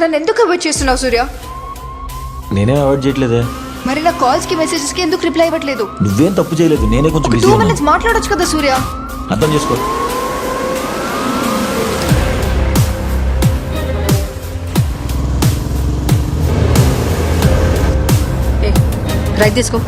నన్ను ఎందుకు అవాయిడ్ చేస్తున్నావు సూర్య? నేనే అవాయిడ్ చేయట్లేదే. మరి నా కాల్స్కి మెసేజెస్కి ఎందుకు రిప్లై ఇవ్వట్లేదు? నువ్వేం తప్పు చేయలేదు నేనే కొంచెం బిజీ మినిట్స్ మాట్లాడొచ్చు కదా సూర్య? అర్థం చేసుకో. రైట్ తీసుకో.